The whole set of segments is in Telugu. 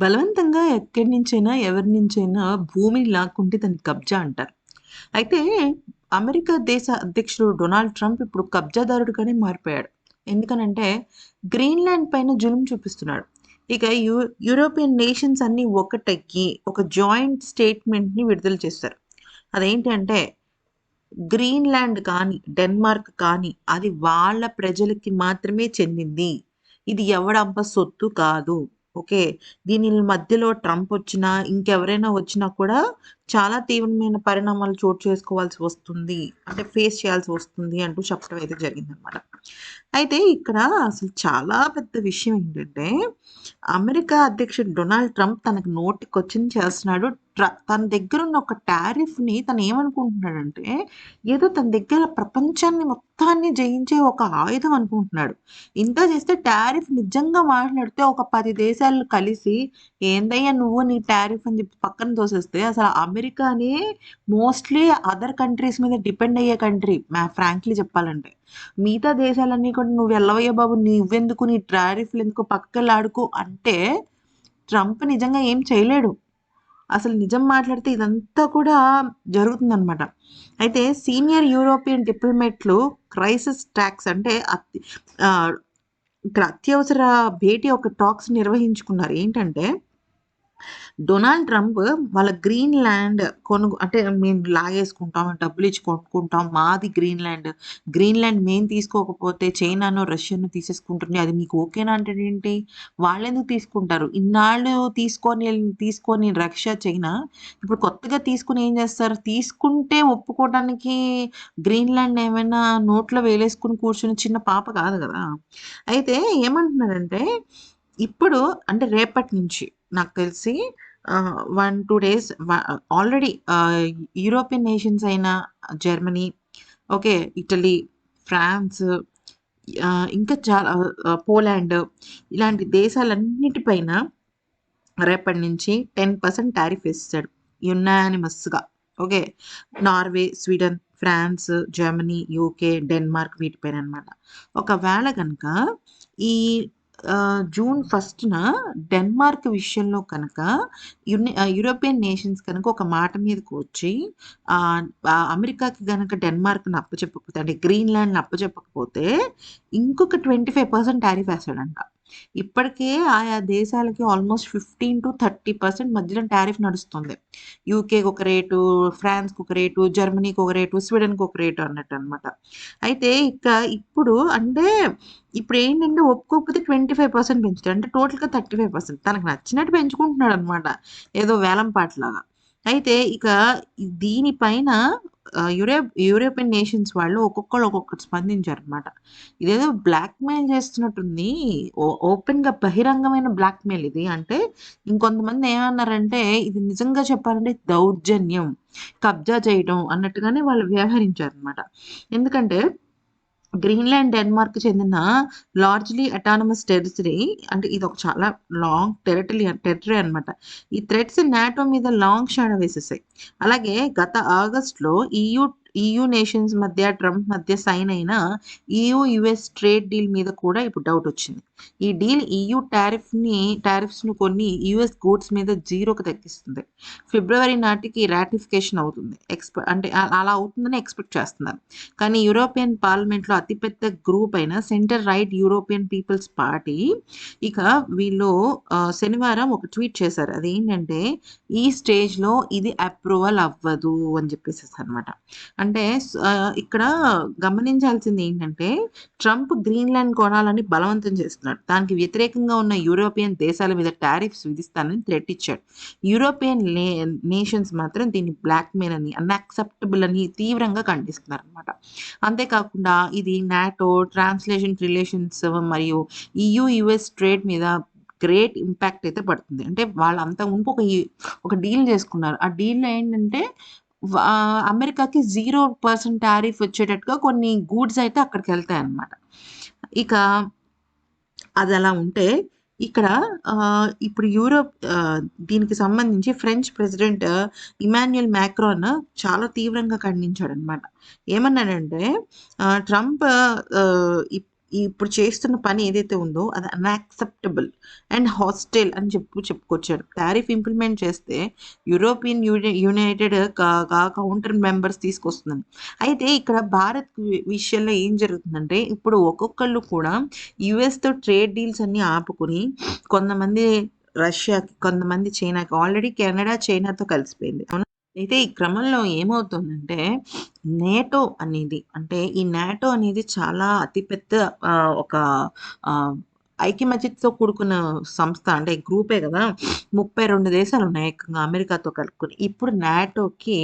బలవంతంగా ఎక్కడి నుంచైనా, ఎవరి నుంచైనా భూమిని లాక్కుంటే దాన్ని కబ్జా అంటారు. అయితే అమెరికా దేశ అధ్యక్షుడు డొనాల్డ్ ట్రంప్ ఇప్పుడు కబ్జాదారుడుగానే మారిపోయాడు. ఎందుకనంటే గ్రీన్‌లాండ్ పైన జులుం చూపిస్తున్నాడు. ఇక యూ యూరోపియన్ నేషన్స్ అన్నీ ఒకటెక్కి ఒక జాయింట్ స్టేట్మెంట్‌ని విడుదల చేస్తారు అదేంటంటే గ్రీన్‌లాండ్ కానీ, డెన్మార్క్ కానీ అది వాళ్ళ ప్రజలకి మాత్రమే చెందింది. ఇది ఎవడంప సొత్తు కాదు. ఓకే. దీని మధ్యలో ట్రంప్ వచ్చినా, ఇంకెవరైనా వచ్చినా కూడా చాలా తీవ్రమైన పరిణామాలు చోటు చేసుకోవాల్సి వస్తుంది. అంటే ఫేస్ చేయాల్సి వస్తుంది అంటూ చెప్పడం అయితే జరిగిందనమాట. అయితే ఇక్కడ అసలు చాలా పెద్ద విషయం ఏంటంటే, అమెరికా అధ్యక్షుడు డొనాల్డ్ ట్రంప్ తనకు నోటికొచ్చింది చేస్తున్నాడు. ట్ర తన దగ్గరున్న ఒక టారిఫ్‌ని తను ఏమనుకుంటున్నాడంటే, ఏదో తన దగ్గర ప్రపంచాన్ని మొత్తాన్ని జయించే ఒక ఆయుధం అనుకుంటున్నాడు. ఇంత చేస్తే టారిఫ్ నిజంగా మాట్లాడితే ఒక పది దేశాలు కలిసి ఏందయ్యా నువ్వు నీ టారిఫ్ అని చెప్పి పక్కన తోసేస్తే అసలు అమెరికానే మోస్ట్‌లీ అదర్ కంట్రీస్ మీద డిపెండ్ అయ్యే కంట్రీ. మ్యా ఫ్రాంక్లీ చెప్పాలంటే. మిగతా దేశాలన్నీ కూడా "నువ్వు వెళ్ళవయ్యా బాబు నువ్వెందుకు నీ టారిఫ్‌లెందుకు ఎందుకు పక్కలాడుకో అంటే ట్రంప్ నిజంగా ఏం చేయలేడు. అసలు నిజం మాట్లాడితే ఇదంతా కూడా జరుగుతుందనమాట. అయితే సీనియర్ యూరోపియన్ డిప్లొమేట్లు క్రైసిస్ టాక్స్ అంటే ఇక్కడ అత్యవసర భేటీ ఒక టాక్స్ నిర్వహించుకున్నారు. ఏంటంటే డొనాల్డ్ ట్రంప్ వాళ్ళ గ్రీన్ ల్యాండ్ కొనుగో అంటే మేము లాగేసుకుంటాం, డబ్బులిచ్చి కొనుక్కుంటాం. మాది గ్రీన్ ల్యాండ్ గ్రీన్ ల్యాండ్ మేము తీసుకోకపోతే చైనానో, రష్యాను తీసేసుకుంటుంది. అది మీకు ఓకేనా అంటే ఏంటి వాళ్ళెందుకు తీసుకుంటారు? ఇన్నాళ్ళు తీసుకొని తీసుకొని రష్యా, చైనా ఇప్పుడు కొత్తగా తీసుకొని ఏం చేస్తారు? తీసుకుంటే ఒప్పుకోవడానికి గ్రీన్‌లాండ్ ఏమైనా నోట్లో వేలేసుకుని కూర్చున్న చిన్న పాప కాదు కదా అయితే ఏమంటున్నారంటే ఇప్పుడు అంటే రేపటి నుంచి నాకు తెలిసి one two days already European nations అయిన జర్మనీ, ఓకే. ఇటలీ, ఫ్రాన్స్ ఇంకా చాలా పోలాండ్ ఇలాంటి దేశాలన్నిటిపైన రేపటి నుంచి 10% టారిఫ్ వేస్తాడు యునానిమస్‌గా. Okay. Norway, Sweden, France, Germany, UK, Denmark వీటిపైన అనమాట ఒకవేళ కనుక ఈ జూన్ ఫస్ట్‌న డెన్మార్క్ విషయంలో కనుక యుని యూరోపియన్ నేషన్స్ కనుక ఒక మాట మీదకి వచ్చి అమెరికాకి కనుక డెన్మార్క్‌ని అప్పచెప్పకపోతే అంటే గ్రీన్‌లాండ్‌ని అప్పచెప్పకపోతే ఇంకొక 25% టారిఫ్ వేస్తాడంట. ఇప్పటికే ఆయా దేశాలకి ఆల్మోస్ట్ 15-30% మధ్యలో టారిఫ్ నడుస్తుంది. యూకేకి ఒక రేటు, ఫ్రాన్స్‌కి ఒక రేటు, జర్మనీకి ఒక రేటు, స్వీడన్‌కి ఒక రేటు అన్నట్టు అనమాట అయితే ఇక ఇప్పుడు అంటే ఇప్పుడు ఏంటంటే ఒప్పుకోకపోతే 25% పెంచుతాడు. అంటే టోటల్‌గా 35% తనకు నచ్చినట్టు పెంచుకుంటున్నాడు అనమాట ఏదో వేలం పాటలాగా. అయితే ఇక దీనిపైన ఆహ్, యూరోపియన్ నేషన్స్ వాళ్ళు ఒక్కొక్కరు ఒక్కొక్కటి స్పందించారు అనమాట ఇదేదో బ్లాక్‌మెయిల్ చేస్తున్నట్టుంది. ఓ ఓపెన్‌గా బహిరంగమైన బ్లాక్‌మెయిల్ ఇది. అంటే ఇంకొంతమంది ఏమన్నారంటే ఇది నిజంగా చెప్పాలంటే దౌర్జన్యం, కబ్జా చేయడం అన్నట్టుగానే వాళ్ళు వ్యవహరించారు అనమాట ఎందుకంటే గ్రీన్‌లాండ్, డెన్మార్క్ చెందిన లార్జ్‌లీ అటానమస్ టెరిటరీ అంటే ఇది ఒక చాలా లాంగ్ టెరిటరీ టెరిటరీ అనమాట. ఈ థ్రెడ్స్ నాటో మీద లాంగ్ షాడో వేసేసాయి. అలాగే గత ఆగస్ట్‌లో ఈయూ ఈయూ నేషన్స్ మధ్య, ట్రంప్ మధ్య సైన్ అయిన ఈయూ, యూఎస్ ట్రేడ్ డీల్ మీద కూడా ఇప్పుడు డౌట్ వచ్చింది ఈ డీల్ ఈయూ టారిఫ్‌ని టారిఫ్స్‌ను కొన్ని యూఎస్ గూడ్స్ మీద జీరోకి తగ్గిస్తుంది. ఫిబ్రవరి నాటికి రాటిఫికేషన్ అవుతుంది. ఎక్స్‌ప అంటే అలా అవుతుందని ఎక్స్‌పెక్ట్ చేస్తున్నారు. కానీ యూరోపియన్ పార్లమెంట్‌లో అతిపెద్ద గ్రూప్ అయిన centre right European People's Party ఇక వీళ్ళు శనివారం ఒక ట్వీట్ చేశారు. అదేంటంటే ఈ స్టేజ్‌లో ఇది అప్రూవల్ అవ్వదు అని చెప్పేసి అనమాట అంటే ఇక్కడ గమనించాల్సింది ఏంటంటే ట్రంప్ గ్రీన్‌లాండ్ కొనాలని బలవంతం చేస్తున్నారు చేస్తున్నాడు. దానికి వ్యతిరేకంగా ఉన్న యూరోపియన్ దేశాల మీద టారిఫ్స్ విధిస్తానని థ్రెట్ ఇచ్చాడు. యూరోపియన్ నే నేషన్స్ మాత్రం దీన్ని బ్లాక్‌మెయిల్ అని, అన్‌యాక్సెప్టబుల్ అని తీవ్రంగా ఖండిస్తున్నారనమాట. అంతేకాకుండా ఇది నాటో, ట్రాన్స్‌లేషన్ రిలేషన్స్ మరియు ఈయూ, యుఎస్ ట్రేడ్ మీద గ్రేట్ ఇంపాక్ట్ అయితే పడుతుంది. అంటే వాళ్ళు ముందు ఒక ఒక డీల్ చేసుకున్నారు. ఆ డీల్‌లో ఏంటంటే అమెరికాకి జీరో పర్సెంట్ టారిఫ్ వచ్చేటట్టుగా కొన్ని గూడ్స్ అయితే అక్కడికి వెళ్తాయి అన్నమాట ఇక అది అలా ఉంటే ఇక్కడ ఇప్పుడు యూరోప్ దీనికి సంబంధించి ఫ్రెంచ్ ప్రెసిడెంట్ ఇమాన్యుయల్ మ్యాక్రాన్ చాలా తీవ్రంగా ఖండించాడు అనమాట ఏమన్నాడంటే ట్రంప్ ఇప్పుడు చేస్తున్న పని ఏదైతే ఉందో అది అన్యాక్సెప్టబుల్ అండ్ హాస్టైల్ అని చెప్పు చెప్పుకొచ్చాడు టారిఫ్ ఇంప్లిమెంట్ చేస్తే యూరోపియన్ యూని యునైటెడ్ కౌంటర్ మెంబర్స్ తీసుకొస్తుందని అయితే ఇక్కడ భారత్ విషయంలో ఏం జరుగుతుందంటే ఇప్పుడు ఒక్కొక్కళ్ళు కూడా యుఎస్తో ట్రేడ్ డీల్స్ అన్ని ఆపుకుని కొంతమంది రష్యాకి కొంతమంది చైనాకి ఆల్రెడీ కెనడా చైనాతో కలిసిపోయింది. అయితే ఈ క్రమంలో ఏమవుతుందంటే నేటో అనేది అంటే ఈ నాటో అనేది చాలా అతిపెద్ద ఒక ఐక్యమత్యతో కూడుకున్న సంస్థ అంటే గ్రూపే కదా. ముప్పై రెండు దేశాలు ఉన్నాయి ఏకంగా అమెరికాతో కలుపుకొని. ఇప్పుడు నాటోకి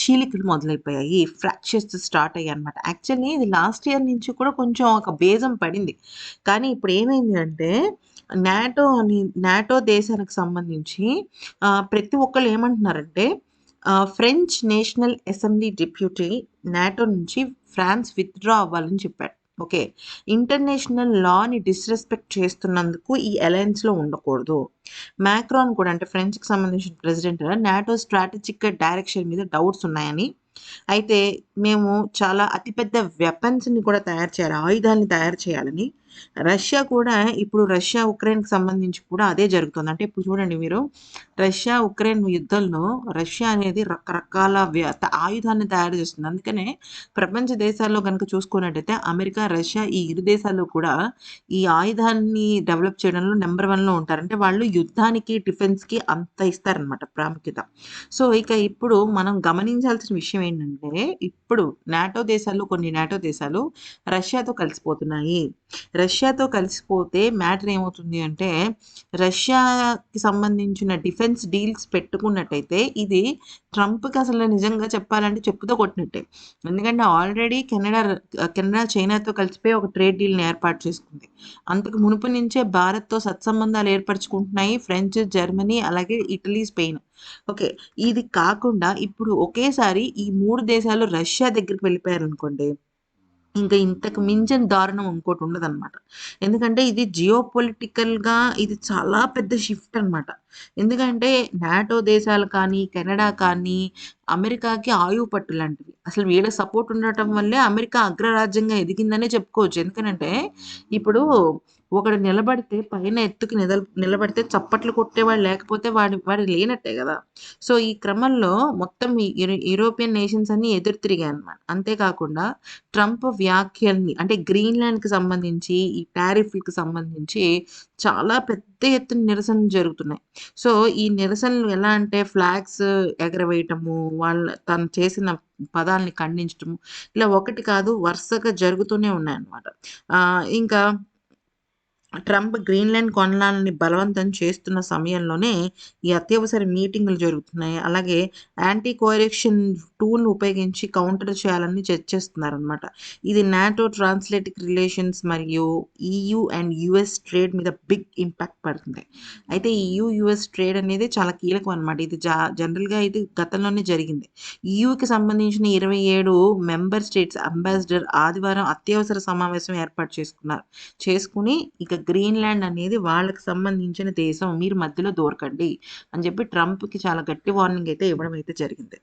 చీలికలు మొదలైపోయాయి. ఫ్రాక్చర్స్ స్టార్ట్ అయ్యాయి అనమాట యాక్చువల్లీ ఇది లాస్ట్ ఇయర్ నుంచి కూడా కొంచెం ఒక బేజం పడింది. కానీ ఇప్పుడు ఏమైంది అంటే నాటో అని నాటో దేశాలకు సంబంధించి ప్రతి ఒక్కళ్ళు ఏమంటున్నారంటే French National Assembly deputy NATO నుంచి ఫ్రాన్స్ విత్డ్రా అవ్వాలని చెప్పాడు ఓకే. ఇంటర్నేషనల్ లాని డిస్రెస్పెక్ట్ చేస్తున్నందుకు ఈ అలయన్స్లో ఉండకూడదు. మ్యాక్రాన్ కూడా అంటే ఫ్రెంచ్కి సంబంధించిన ప్రెసిడెంట్ నాటో స్ట్రాటజిక్ డైరెక్షన్ మీద డౌట్స్ ఉన్నాయని. అయితే మేము చాలా అతిపెద్ద వెపన్స్ని కూడా తయారు చేయాలి ఆయుధాలని తయారు చేయాలని రష్యా కూడా ఇప్పుడు రష్యా ఉక్రెయిన్కి సంబంధించి కూడా అదే జరుగుతుంది. అంటే ఇప్పుడు చూడండి మీరు రష్యా ఉక్రెయిన్ యుద్ధంలో రష్యా అనేది రకరకాల వ్య- ఆయుధాన్ని తయారు చేస్తుంది. అందుకనే ప్రపంచ దేశాల్లో కనుక చూసుకున్నట్టయితే అమెరికా రష్యా ఈ ఇరు దేశాల్లో కూడా ఈ ఆయుధాన్ని డెవలప్ చేయడంలో నెంబర్ వన్లో ఉంటారు. అంటే వాళ్ళు యుద్ధానికి డిఫెన్స్కి అంత ఇస్తారనమాట ప్రాముఖ్యత. సో ఇక ఇప్పుడు మనం గమనించాల్సిన విషయం ఏంటంటే ఇప్పుడు నాటో దేశాలు కొన్ని నాటో దేశాలు రష్యాతో కలిసిపోతున్నాయి. రష్యాతో కలిసిపోతే మ్యాటర్ ఏమవుతుంది అంటే రష్యాకి సంబంధించిన డిఫెన్స్ డీల్స్ పెట్టుకున్నట్టయితే ఇది ట్రంప్కి అసలు నిజంగా చెప్పాలంటే చెప్పుతో కొట్టినట్టే. ఎందుకంటే ఆల్రెడీ కెనడా కెనడా చైనాతో కలిసిపోయి ఒక ట్రేడ్ డీల్ని ఏర్పాటు చేసుకుంది. అంతకు మునుపు నుంచే భారత్తో సత్సంబంధాలు ఏర్పరచుకుంటున్నాయి ఫ్రెంచ్ జర్మనీ అలాగే ఇటలీ స్పెయిన్. ఓకే ఇది కాకుండా ఇప్పుడు ఒకేసారి ఈ మూడు దేశాలు రష్యా దగ్గరికి వెళ్ళిపోయారు అనుకోండి ఇంకా ఇంతకు మించిన దారుణం ఇంకోటి ఉండదన్నమాట. ఎందుకంటే ఇది జియో పొలిటికల్గా ఇది చాలా పెద్ద షిఫ్ట్ అన్నమాట. ఎందుకంటే నాటో దేశాలు కానీ కెనడా కానీ అమెరికాకి ఆయువు పట్టు లాంటివి. అసలు వీళ్ళ సపోర్ట్ ఉండటం వల్లే అమెరికా అగ్రరాజ్యంగా ఎదిగిందనే చెప్పుకోవచ్చు. ఎందుకంటే ఇప్పుడు ఒకడు నిలబడితే పైన ఎత్తుకి నిద నిలబడితే చప్పట్లు కొట్టేవాడు లేకపోతే వాడి వాడు లేనట్టే కదా. సో ఈ క్రమంలో మొత్తం యూరోపియన్ నేషన్స్ అన్ని ఎదురు తిరిగాయి అనమాట అంతేకాకుండా ట్రంప్ వ్యాఖ్యల్ని అంటే గ్రీన్లాండ్కి సంబంధించి ఈ టారిఫ్లకు సంబంధించి చాలా పెద్ద ఎత్తున నిరసనలు జరుగుతున్నాయి. సో ఈ నిరసనలు ఎలా అంటే ఫ్లాగ్స్ ఎగరవేయటము వాళ్ళ తను చేసిన పదాలని ఖండించటము ఇలా ఒకటి కాదు వరుసగా జరుగుతూనే ఉన్నాయన్నమాట. ఇంకా ట్రంప్ గ్రీన్లాండ్ కొనలాలని బలవంతం చేస్తున్న సమయంలోనే ఈ అత్యవసర మీటింగులు జరుగుతున్నాయి. అలాగే యాంటీ కోరెక్షన్ టూల్ ఉపయోగించి కౌంటర్ చేయాలని చర్చిస్తున్నారనమాట ఇది నాటో ట్రాన్స్లేటిక్ రిలేషన్స్ మరియు ఈయూ అండ్ యుఎస్ ట్రేడ్ మీద బిగ్ ఇంపాక్ట్ పడుతుంది. అయితే ఈయూ యుఎస్ e ట్రేడ్ అనేది చాలా కీలకం అనమాట ఇది జా జనరల్గా ఇది గతంలోనే జరిగింది. E ఈయూకి సంబంధించిన ఇరవై ఏడు మెంబర్ స్టేట్స్ అంబాసిడర్ ఆదివారం అత్యవసర సమావేశం ఏర్పాటు చేసుకున్నారు. చేసుకుని ఇక గ్రీన్లాండ్ అనేది వాళ్ళకి సంబంధించిన దేశం మీరు మధ్యలో దూరకండి అని చెప్పి ట్రంప్కి చాలా గట్టి వార్నింగ్ అయితే ఇవ్వడం అయితే జరిగింది.